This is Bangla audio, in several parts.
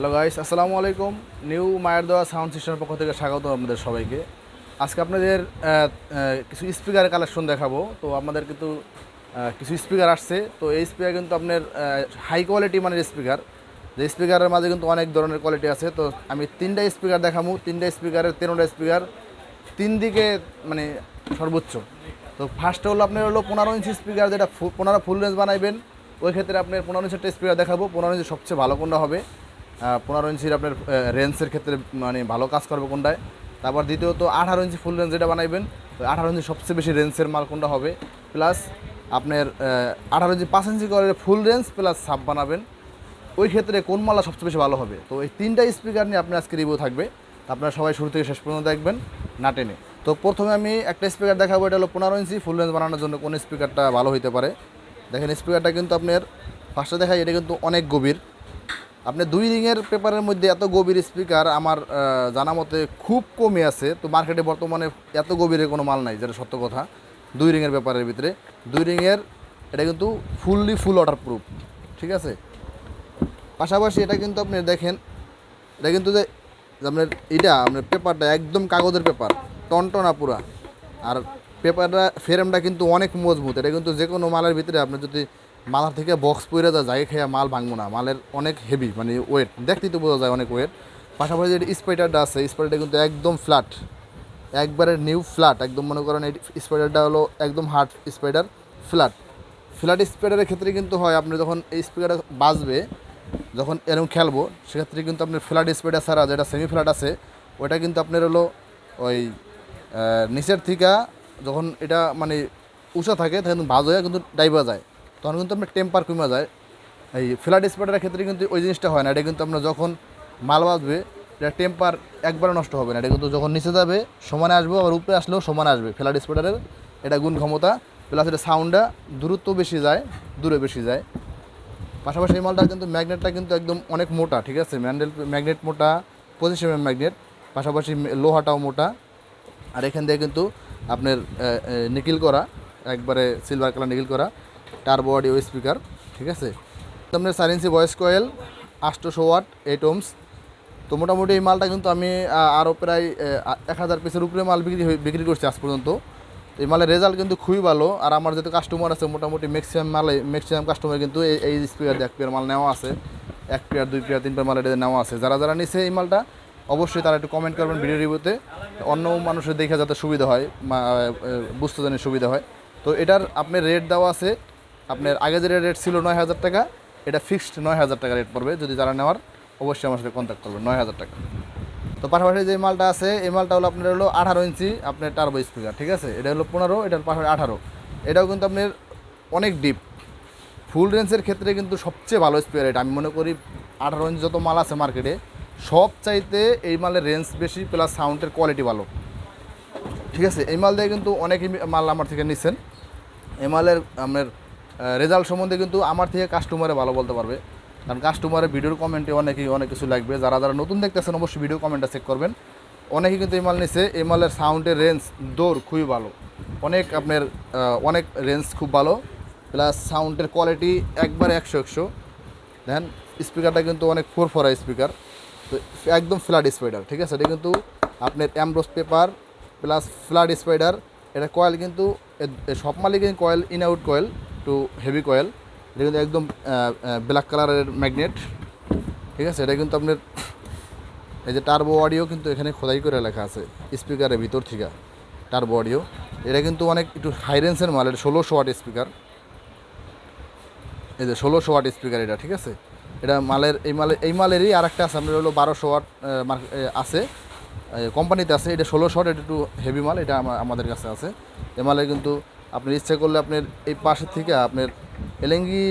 হ্যালো গাইস আসসালামু আলাইকুম নিউ মায়ের দেওয়া সাউন্ড সিস্টেমের পক্ষ থেকে স্বাগত আপনাদের সবাইকে। আজকে আপনাদের কিছু স্পিকারের কালেকশন দেখাবো। তো আমাদের কিন্তু কিছু স্পিকার আসছে। তো এই স্পিকার কিন্তু আপনার হাই কোয়ালিটি মানের স্পিকার যে স্পিকারের মাঝে কিন্তু অনেক ধরনের কোয়ালিটি আছে। তো আমি তিনটা স্পিকার দেখাবো। তিনটা স্পিকারের তিনটা স্পিকার তিন দিকে মানে সর্বোচ্চ। তো ফার্স্টে হলো আপনার হলো পনেরো ইঞ্চি স্পিকার যেটা পনেরো ফুল রেঞ্জ বানাইবেন। ওই ক্ষেত্রে আপনার পনেরো ইঞ্চি একটা স্পিকার দেখাবো। পনেরো ইঞ্চি সবচেয়ে ভালো কোনটা হবে? পনেরো ইঞ্চির আপনার রেঞ্জের ক্ষেত্রে মানে ভালো কাজ করবে কোনটায়। তারপর দ্বিতীয়ত আঠারো ইঞ্চি ফুল রেঞ্জ যেটা বানাইবেন ওই আঠারো ইঞ্চি সবচেয়ে বেশি রেঞ্জের মাল কোনটা হবে? প্লাস আপনার আঠারো ইঞ্চি পাঁচ ইঞ্চি করে ফুল রেঞ্জ প্লাস সাব বানাবেন। ওই ক্ষেত্রে কোন মালা সবচেয়ে বেশি ভালো হবে? তো এই তিনটা স্পিকার নিয়ে আপনার আজকে রিভিউ থাকবে। আপনারা সবাই শুরু থেকে শেষ পর্যন্ত দেখবেন, না টেনে। তো প্রথমে আমি একটা স্পিকার দেখাবো, এটা হলো পনেরো ইঞ্চি ফুল রেঞ্জ বানানোর জন্য কোন স্পিকারটা ভালো হইতে পারে। দেখেন স্পিকারটা কিন্তু আপনার ফার্স্টে দেখায় এটা কিন্তু অনেক গভীর। আপনি দুই রিংয়ের পেপারের মধ্যে এত গভীর স্পিকার আমার জানা মতে খুব কমে আছে। তো মার্কেটে বর্তমানে এত গভীরে কোনো মাল নাই, যেটা সত্য কথা। দুই রিংয়ের পেপারের ভিতরে। দুই রিংয়ের, এটা কিন্তু ফুললি ফুল ওয়াটার প্রুফ ঠিক আছে? পাশাপাশি এটা কিন্তু আপনি দেখেন, এটা কিন্তু যে আপনার এটা, আপনার পেপারটা একদম কাগজের পেপার, টনটনা পুরা। আর পেপারটা ফ্রেমটা কিন্তু অনেক মজবুত। এটা কিন্তু যে কোনো মালের ভিতরে আপনি যদি মাথার থেকে বক্স যা যায় খেয়ে মাল ভাঙবো না। মালের অনেক হেভি মানে ওয়েট দেখতেই তো বোঝা যায় অনেক ওয়েট পাশাপাশি যে স্পাইডারটা আছে স্পাইডারটা কিন্তু একদম ফ্ল্যাট একবারে নিউ ফ্ল্যাট একদম মনে করেন এই স্পাইডারটা হলো একদম হার্ড স্পাইডার ফ্ল্যাট ফ্ল্যাট স্পাইডারের ক্ষেত্রে কিন্তু হয়, আপনি যখন এই স্পিকারটা বাজবে যখন এরকম খেলব, সেক্ষেত্রে কিন্তু আপনার ফ্ল্যাট স্পিকার ছাড়া যেটা সেমি ফ্ল্যাট আছে, ওটা কিন্তু আপনার হলো ওই নিচের থেকে যখন এটা মানে উঁচা থাকে, তখন বাজ হয়ে কিন্তু ডাইবা যায়। তখন কিন্তু আপনার টেম্পার কমে যায় এই ফ্ল্যাট স্পিকারের ক্ষেত্রে কিন্তু ওই জিনিসটা হয় না। এটা কিন্তু আপনার যখন মাল বাজবে এটা টেম্পার একবারে নষ্ট হবে না। এটা কিন্তু যখন নিচে যাবে, সমানে আসবে, আবার উপরে আসলেও সমানে আসবে। ফ্ল্যাট স্পিকারের এটা গুণ ক্ষমতা প্লাস এটা সাউন্ডটা দূরত্ব বেশি যায়, দূরে বেশি যায়। পাশাপাশি এই মালটা কিন্তু ম্যাগনেটটা কিন্তু একদম অনেক মোটা, ঠিক আছে? ম্যান্ডেল ম্যাগনেট মোটা পজিশন ম্যাগনেট পাশাপাশি লোহাটাও মোটা। আর এখান থেকে কিন্তু আপনার নিকিল করা, একবারে সিলভার কালার নিকিল করা। টার্বো অডিও স্পিকার ঠিক আছে? আপনার ইঞ্চি ভয়েস কয়েল আটশোশো ওয়াট এইট ওমস তো মোটামুটি এই মালটা কিন্তু আমি আরও প্রায় এক হাজার পিসের উপরে মাল বিক্রি বিক্রি করছি আজ পর্যন্ত। এই মালের রেজাল্ট কিন্তু খুবই ভালো। আর আমার যেহেতু কাস্টমার আছে, মোটামুটি ম্যাক্সিমাম মালে ম্যাক্সিমাম কাস্টমার কিন্তু এই এই স্পিকার এক পেয়ার মাল নেওয়া আছে। এক পেয়ার দুই পেয়ার তিন পেয়ার মাল এটা নেওয়া আছে। যারা যারা নিছে এই মালটা, অবশ্যই তারা একটু কমেন্ট করবেন ভিডিও রিভিউতে অন্য মানুষের দেখে যাতে সুবিধা হয় বুঝতে জানি সুবিধা হয়। তো এটার আপনার রেট দেওয়া আছে আপনার আগে যে রেট ছিল নয় হাজার টাকা, এটা ফিক্সড নয় হাজার টাকা রেট পড়বে। যদি যারা নেওয়ার, অবশ্যই আমার সাথে কন্ট্যাক্ট করবেন, নয় হাজার টাকা। তো পাশাপাশি যে মালটা আছে, এই মালটা হলো আপনার হলো আঠারো ইঞ্চি, আপনার টার্বো স্পিকার ঠিক আছে? এটা হলো পনেরো, এটার পাশাপাশি আঠারো। এটাও কিন্তু আপনার অনেক ডিপ ফুল রেঞ্জের ক্ষেত্রে কিন্তু সবচেয়ে ভালো স্পিকার এটা। আমি মনে করি আঠারো ইঞ্চি যত মাল আছে মার্কেটে সব চাইতে এই মালের রেঞ্জ বেশি প্লাস সাউন্ডের কোয়ালিটি ভালো। ঠিক আছে? এই মাল দিয়ে কিন্তু অনেকই মাল আমার থেকে নিচ্ছেন এই মালের আপনার রেজাল্ট সম্বন্ধে কিন্তু আমার থেকে কাস্টমারে ভালো বলতে পারবে। কারণ কাস্টমারের ভিডিওর কমেন্টে অনেকেই, অনেক কিছু লাগবে। যারা যারা নতুন দেখতেছেন, অবশ্যই ভিডিও কমেন্টটা চেক করবেন। অনেকেই কিন্তু এই মাল নিচ্ছে এই মালের সাউন্ডের রেঞ্জ দৌড় খুবই ভালো। অনেক আপনার অনেক রেঞ্জ খুব ভালো। প্লাস সাউন্ডের কোয়ালিটি একবারে একশো একশো। দেখেন স্পিকারটা কিন্তু অনেক ফোর ফোরা স্পিকার তো একদম ফ্ল্যাট স্পাইডার ঠিক আছে? এটা কিন্তু আপনার অ্যামব্রোস পেপার প্লাস ফ্ল্যাট স্পাইডার এটা কয়েল কিন্তু সব মালিকের coil in out coil too heavy coil এটা কিন্তু একদম ব্ল্যাক কালারের ম্যাগনেট ঠিক আছে? এটা কিন্তু আপনার, এই যে টার্বো অডিও কিন্তু এখানে খোদাই করে লেখা আছে স্পিকারের ভিতর থেকে টার্বো অডিও এটা কিন্তু অনেক একটু হাই রেঞ্জের মাল, এটা ষোলোশো ওয়াট স্পিকার এই যে ষোলোশো ওয়াট স্পিকার এটা, ঠিক আছে? এটা মালের, এই মালের এই মালেরই আর একটা আছে, আপনার হলো বারোশো ওয়াট আছে। কোম্পানিতে আছে, এটা ষোলোশো ওয়াট এটা একটু হেভি মাল, এটা আমাদের কাছে আছে। এই মালের কিন্তু আপনি ইচ্ছে করলে আপনার এই পাশের থেকে আপনার এলেঙ্গি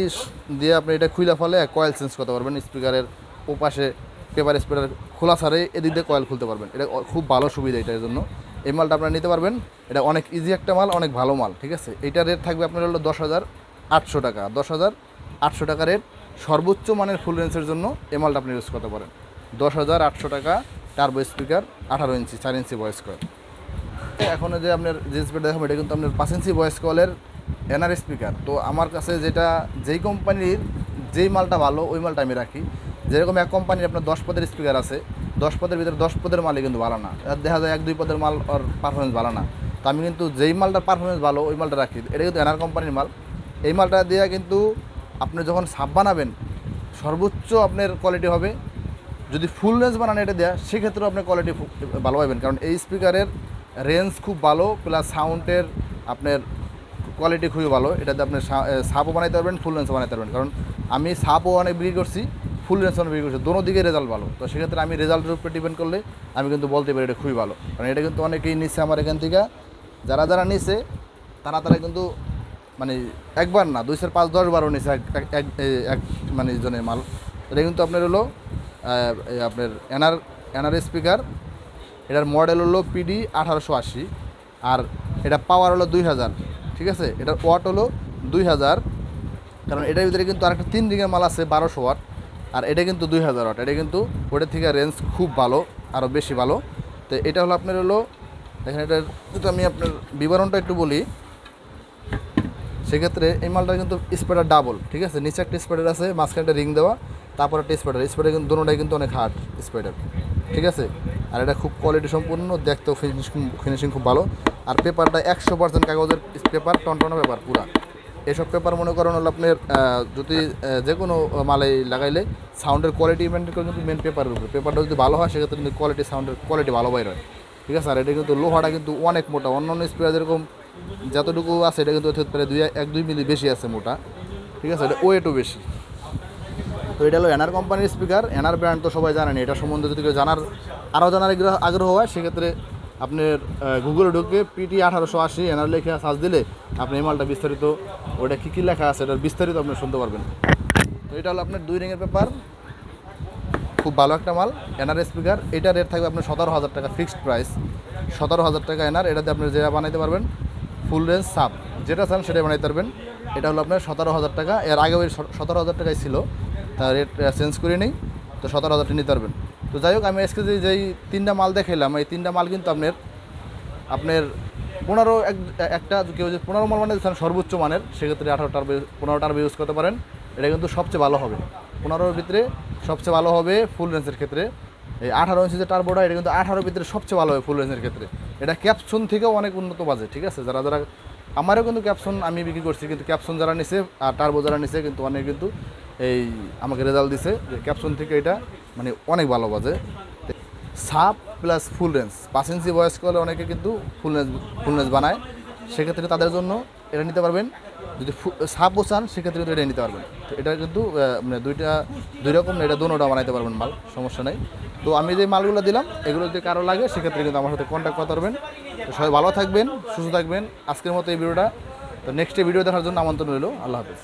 দিয়ে আপনি এটা খুইলা ফলে কয়েল চেঞ্জ করতে পারবেন। স্পিকারের ও পাশে পেপার স্পিকার খোলা ছাড়ে এদিক দিয়ে কয়েল খুলতে পারবেন। এটা খুব ভালো সুবিধা এটার জন্য। এই মালটা আপনারা নিতে পারবেন। এটা অনেক ইজি একটা মাল, অনেক ভালো মাল, ঠিক আছে? এইটার রেট থাকবে আপনার হলো দশ হাজার আটশো টাকা। দশ হাজার আটশো টাকা রেট সর্বোচ্চ মানের ফুল রেঞ্জের জন্য এ মালটা আপনি ইউজ করতে পারেন। দশ হাজার আটশো টাকা টার্বো স্পিকার আঠারো ইঞ্চি চার ইঞ্চি ভয়েস এখন যে আপনার যে স্পিকার দেখাবো, এটা কিন্তু আপনার ইঞ্চি ভয়েস কলের এনআর স্পিকার তো আমার কাছে যেটা, যেই কোম্পানির যেই মালটা ভালো, ওই মালটা আমি রাখি। যেরকম এক কোম্পানির আপনার দশ পদের স্পিকার আছে, দশ পদের ভিতরে দশ পদের মালই কিন্তু ভালো না। দেখা যায় এক, দুই পদের মাল ওর পারফরমেন্স ভালো না। তো আমি কিন্তু যেই মালটার পারফরমেন্স ভালো, ওই মালটা রাখি। এটা কিন্তু এনআর কোম্পানির মাল। এই মালটা দিয়ে কিন্তু আপনি যখন সাপ বানাবেন, সর্বোচ্চ আপনার কোয়ালিটি হবে। যদি ফুল রেঞ্জ বানান এটা দেওয়া সেক্ষেত্রেও আপনি কোয়ালিটি ভালো পাবেন। কারণ এই স্পিকারের রেঞ্জ খুব ভালো প্লাস সাউন্ডের আপনার কোয়ালিটি খুবই ভালো। এটাতে আপনি সাপও বানাইতে পারবেন ফুল রেঞ্জও বানাইতে পারবেন। কারণ আমি সাপও অনেক বিক্রি করছি ফুল রেঞ্জ অনেক বিক্রি করছি। দোনো দিকে রেজাল্ট ভালো। তো সেক্ষেত্রে আমি রেজাল্টের উপরে ডিপেন্ড করলে আমি কিন্তু বলতে পারি এটা খুবই ভালো। কারণ এটা কিন্তু অনেকেই নিচ্ছে আমার এখান থেকে। যারা যারা নিছে, তারা তারা কিন্তু মানে একবার না, দুই চার পাঁচ দশ বারও নিছে এক এক- মানে জনের মাল। এটা কিন্তু আপনার হলো আপনার এনআর এনআর স্পিকার এটার মডেল হলো পিডি আঠারোশো আশি, আর এটা পাওয়ার হলো দুই হাজার, ঠিক আছে? এটার ওয়াট হলো দুই হাজার, কারণ এটার ভিতরে কিন্তু আরেকটা তিন রিঙের মাল আছে বারোশো ওয়াট আর এটা কিন্তু দুই হাজার ওয়াট এটা কিন্তু ওটার থেকে রেঞ্জ খুব ভালো আরও বেশি ভালো। তো এটা হলো আপনার হলো এখানে এটার, যদি আমি আপনার বিবরণটা একটু বলি, সেক্ষেত্রে এই মালটা কিন্তু স্প্রেডার ডাবল ঠিক আছে? নিচে একটা স্প্রেডার আছে, মাঝখানে একটা রিং দেওয়া, তারপর একটা স্প্রেডার স্প্রেডার কিন্তু, দুটোটাই কিন্তু অনেক হার্ড স্প্রেডার ঠিক আছে? আর এটা খুব কোয়ালিটি সম্পূর্ণ, দেখতেও ফিনিশিং ফিনিশিং খুব ভালো। আর পেপারটা একশো পার্সেন্ট কাগজের পেপার টনটনা পেপার পুরা। এসব পেপার মনে করেন হলো আপনার যদি যে কোনো মালে লাগাইলে সাউন্ডের কোয়ালিটি মেনটেন করে কিন্তু মেন পেপারের উপরে। পেপারটা যদি ভালো হয়, সেক্ষেত্রে কিন্তু কোয়ালিটি সাউন্ডের কোয়ালিটি ভালো বাইর হয়। ঠিক আছে? আর এটা কিন্তু লোহাটা কিন্তু অনেক মোটা। অন্য অন্য স্পিকার যেরকম যতটুকু আছে, এটা কিন্তু হতে পারে দুই, এক, দুই মিলি বেশি আছে মোটা। ঠিক আছে? এটা ওয়েটও বেশি। তো এটা হলো এনার কোম্পানির স্পিকার এনার ব্র্যান্ড তো সবাই জানেন, এটা সম্বন্ধে যদি কেউ জানার আরও জানার আগ্রহ আগ্রহ হয়, সেক্ষেত্রে আপনার গুগলে ঢুকে পিটি আঠারোশো আশি এনার লেখা সার্চ দিলে আপনি এই মালটা বিস্তারিত ওটা কী কী লেখা আছে এটার বিস্তারিত আপনি শুনতে পারবেন। তো এটা হলো আপনার দুই রিংয়ের পেপার খুব ভালো একটা মাল এনআর স্পিকার এটা রেট থাকবে আপনার সতেরো হাজার টাকা ফিক্সড প্রাইস সতেরো হাজার টাকা এনআর এটাতে আপনি যেটা বানাইতে পারবেন ফুল রেঞ্জ সাপ যেটা চান সেটাই বানাইতে পারবেন। এটা হলো আপনার সতেরো হাজার টাকা। এর আগে ওই সতেরো হাজার টাকাই ছিল। তার রেট চেঞ্জ করে নিই। তো সতেরো হাজার টাকা নিতে পারবেন। তো যাই হোক, আমি আজকে যে যেই তিনটা মাল দেখাইলাম, এই তিনটা মাল কিন্তু আপনার আপনার পনেরো এক, একটা কেউ যদি পনেরো মাল মানে সর্বোচ্চ মানের, সেক্ষেত্রে আঠারোটার পনেরোটার ইউজ করতে পারেন। এটা কিন্তু সবচেয়ে ভালো হবে। পনেরোর ভিতরে সবচেয়ে ভালো হবে ফুল রেঞ্জের ক্ষেত্রে। এই আঠারো ইঞ্চি যে টার্বোটা এটা কিন্তু আঠারোর ভিতরে সবচেয়ে ভালো হবে ফুল রেঞ্জের ক্ষেত্রে। এটা ক্যাপসুন থেকেও অনেক উন্নত বাজে, ঠিক আছে? যারা যারা, আমারও কিন্তু ক্যাপসুন আমি বিক্রি করছি, কিন্তু ক্যাপসুন যারা নিছে, আর টার্বো যারা নিছে, কিন্তু অনেক কিন্তু এই আমাকে রেজাল্ট দিছে যে ক্যাপশন থেকে এটা মানে অনেক ভালো বাজে। সাপ প্লাস ফুল রেঞ্জ পাঁচ ইঞ্চি বয়স্ক হলে অনেকে কিন্তু ফুল রেঞ্জ ফুল রেঞ্জ বানায়। সেক্ষেত্রে তাদের জন্য এটা নিতে পারবেন। যদি সাপও চান, সেক্ষেত্রে কিন্তু এটা নিতে পারবেন। তো এটা কিন্তু মানে দুইটা, দুই রকম এটা দুটোটা বানাইতে পারবেন মাল, সমস্যা নেই। তো আমি যে মালগুলো দিলাম, এগুলো যদি কারও লাগে, সেক্ষেত্রে কিন্তু আমার সাথে কন্ট্যাক্ট করতে পারবেন। তো সবাই ভালো থাকবেন, সুস্থ থাকবেন। আজকের মতো এই ভিডিওটা। তো নেক্সট ভিডিও দেখার জন্য আমন্ত্রণ রইল। আল্লাহ হাফিজ।